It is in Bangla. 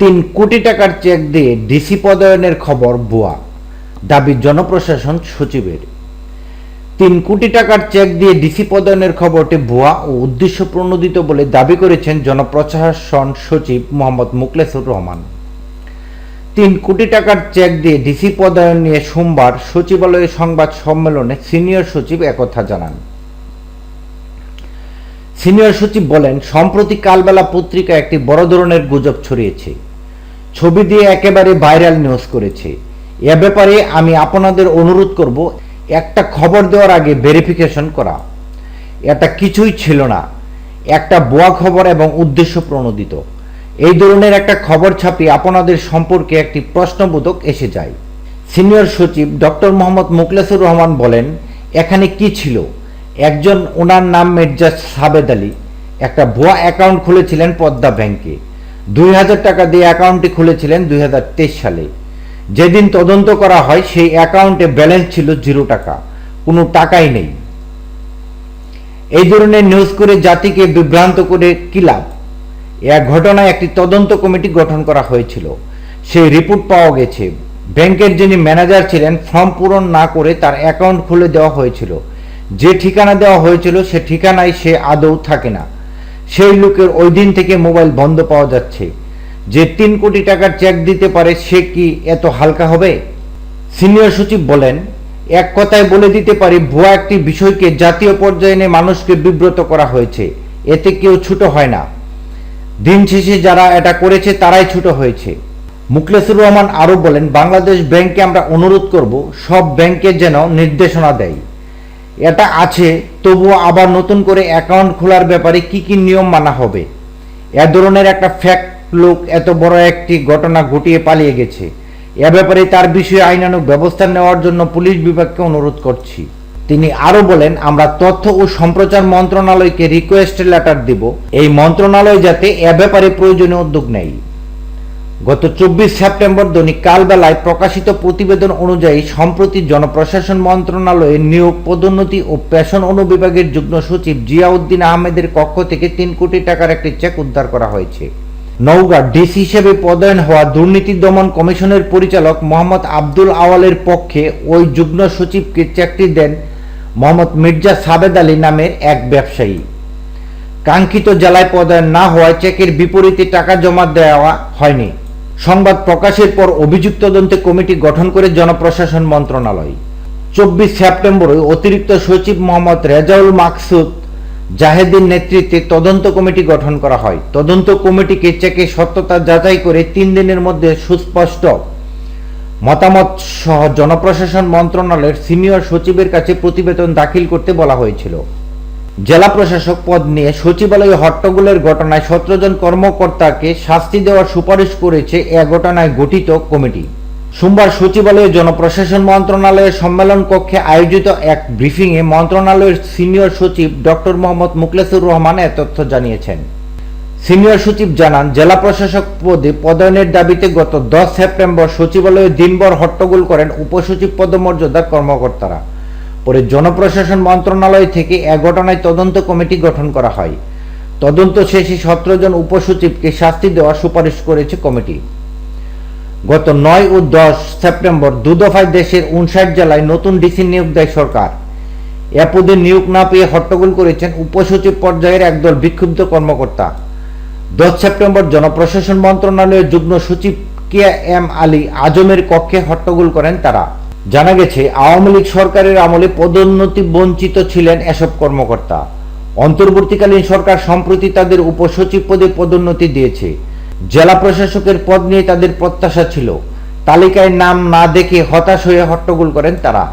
তিন কোটি টাকার চেক দিয়ে ডিসি পদায়নের খবর ভুয়া, দাবি জনপ্রশাসন সচিবের। তিন কোটি টাকার চেক দিয়ে ডিসি পদায়নের খবরটি ভুয়া ও উদ্দেশ্য প্রণোদিত বলে দাবি করেছেন জনপ্রশাসন সচিব মোহাম্মদ মুকলেসুর রহমান। তিন কোটি টাকার চেক দিয়ে ডিসি পদায়ন নিয়ে সোমবার সচিবালয়ে সংবাদ সম্মেলনে সিনিয়র সচিব একথা জানান। সিনিয়র সচিব বলেন, সম্প্রতি কালবেলা পত্রিকা একটি বড় ধরনের গুজব ছড়িয়েছে। ছবি দিয়ে একেবারে ভাইরাল নিউজ করেছে। এ ব্যাপারে আমি আপনাদের অনুরোধ করব, একটা খবর দেওয়ার আগে ভেরিফিকেশন করা। এটা কিছুই ছিল না। একটা বোয়া খবর এবং উদ্দেশ্য প্রণোদিত। এই ধরনের একটা খবর ছাপিয়ে আপনাদের সম্পর্কে একটি প্রশ্নবোধক এসে যায়। সিনিয়র সচিব ডক্টর মোহাম্মদ মুকলেসুর রহমান বলেন, এখানে কি ছিল? একজন ওনার নাম মির্জা সাবেদ আলী। একটা ভুয়া অ্যাকাউন্ট খুলেছিলেন পদ্মা ব্যাংকে। দুই হাজার টাকা দিয়ে অ্যাকাউন্টটি খুলেছিলেন দুই হাজার তেইশ সালে। যেদিন তদন্ত করা হয়, সেই অ্যাকাউন্টে ব্যালেন্স ছিল জিরো টাকা। কোনো টাকাই নেই। এই ধরনের নিউজ করে জাতিকে বিভ্রান্ত করে কি লাভ? এক ঘটনায় একটি তদন্ত কমিটি গঠন করা হয়েছিল। সেই রিপোর্ট পাওয়া গেছে। ব্যাংকের যিনি ম্যানেজার ছিলেন ফর্ম পূরণ না করে তার অ্যাকাউন্ট খুলে দেওয়া হয়েছিল। যে ঠিকানা দেওয়া হয়েছিল সে ঠিকানায় সে আদৌ থাকে না। সেই লোকের ওই দিন থেকে মোবাইল বন্ধ পাওয়া যাচ্ছে। যে তিন কোটি টাকার চেক দিতে পারে, সে কি এত হালকা হবে? সিনিয়র সচিব বলেন, এক কথায় বলে দিতে পারি, ভুয়া একটি বিষয়কে জাতীয় পর্যায়ে এনে মানুষকে বিব্রত করা হয়েছে। এতে কেউ ছোট হয় না। দিন শেষে যারা এটা করেছে, তারাই ছোট হয়েছে। মুখলেসুর রহমান আরও বলেন, বাংলাদেশ ব্যাংকে আমরা অনুরোধ করব, সব ব্যাংকে যেন নির্দেশনা দেয়। এটা আছে, তবুও আবার নতুন করে অ্যাকাউন্ট খোলার ব্যাপারে কি কি নিয়ম মানা হবে? এ ধরনের একটা ফ্যাক্ট লোক এত বড় একটি ঘটনা ঘটিয়ে পালিয়ে গেছে। এ ব্যাপারে তার বিষয়ে আইনানুগ ব্যবস্থা নেওয়ার জন্য পুলিশ বিভাগকে অনুরোধ করছি। তিনি আরও বলেন, আমরা তথ্য ও সম্প্রচার মন্ত্রণালয়কে রিকোয়েস্ট লেটার দিব। এই মন্ত্রণালয় যাতে এ ব্যাপারে প্রয়োজনীয় উদ্যোগ নেয়। গত চব্বিশ সেপ্টেম্বর দৈনিক কালবেলায় প্রকাশিত প্রতিবেদন অনুযায়ী, সম্প্রতি জনপ্রশাসন মন্ত্রণালয়ের নিয়োগ পদোন্নতি ও পেশন অনুবিভাগের যুগ্ম সচিব জিয়াউদ্দিন আহমেদের কক্ষ থেকে তিন কোটি টাকার একটি চেক উদ্ধার করা হয়েছে। নওগাঁ ডিসি হিসেবে পদায়ন হওয়া দুর্নীতি দমন কমিশনের পরিচালক মোহাম্মদ আব্দুল আওয়ালের পক্ষে ওই যুগ্ম সচিবকে চেকটি দেন মোহাম্মদ মির্জা সাবেদ আলী নামের এক ব্যবসায়ী। কাঙ্ক্ষিত জেলায় পদায়ন না হওয়ায় চেকের বিপরীতে টাকা জমা দেওয়া হয়নি। সংবাদ প্রকাশের পর অভিযুক্ত তদন্তে কমিটি গঠন করে জনপ্রশাসন মন্ত্রণালয়। চব্বিশ সেপ্টেম্বরে অতিরিক্ত সচিব মোহাম্মদ রেজাউল মাকসুদ জাহেদের নেতৃত্বে তদন্ত কমিটি গঠন করা হয়। তদন্ত কমিটিকে চেকে সত্যতা যাচাই করে তিন দিনের মধ্যে সুস্পষ্ট মতামত সহ জনপ্রশাসন মন্ত্রণালয়ের সিনিয়র সচিবের কাছে প্রতিবেদন দাখিল করতে বলা হয়েছিল। জেলা প্রশাসক পদ নিয়ে সচিবালয়ে হট্টগোলের ঘটনায় সতেরো জন কর্মকর্তাকে শাস্তি দেওয়ার সুপারিশ করেছে এ ঘটনায় গঠিত কমিটি। সোমবার সচিবালয়ে জনপ্রশাসন মন্ত্রণালয়ের সম্মেলন কক্ষে আয়োজিত এক ব্রিফিংয়ে মন্ত্রণালয়ের সিনিয়র সচিব ডক্টর মোহাম্মদ মুকলেসুর রহমান এ তথ্য জানিয়েছেন। সিনিয়র সচিব জানান, জেলা প্রশাসক পদে পদায়নের দাবিতে গত দশ সেপ্টেম্বর সচিবালয়ে দিনভর হট্টগোল করেন উপসচিব পদমর্যাদার কর্মকর্তারা। পরে জনপ্রশাসন মন্ত্রণালয় থেকে এ ঘটনায় তদন্ত কমিটি গঠন করা হয়। তদন্ত শেষে সতেরো জন উপসচিবকে শাস্তি দেওয়ার সুপারিশ করেছে কমিটি। গত নয় ও দশ সেপ্টেম্বর দুদফায় দেশের উনষাট জেলায় নতুন ডিসি নিয়োগ দেয় সরকার। এ নিয়োগ না পেয়ে হট্টগোল করেছেন উপসচিব পর্যায়ের একদল বিক্ষুব্ধ কর্মকর্তা। দশ সেপ্টেম্বর জনপ্রশাসন মন্ত্রণালয়ের যুগ্ম সচিব কে এম আলী আজমের কক্ষে হট্টগোল করেন তারা। জানা গেছে, আওয়ামী লীগ সরকারের আমলে পদোন্নতি বঞ্চিত ছিলেন এসব কর্মকর্তা। অন্তর্বর্তীকালীন সরকার সম্প্রতি তাদের উপসচিব পদে পদোন্নতি দিয়েছে। জেলা প্রশাসকের পদ নিয়ে তাদের প্রত্যাশা ছিল। তালিকায় নাম না দেখে হতাশ হয়ে হট্টগোল করেন তারা।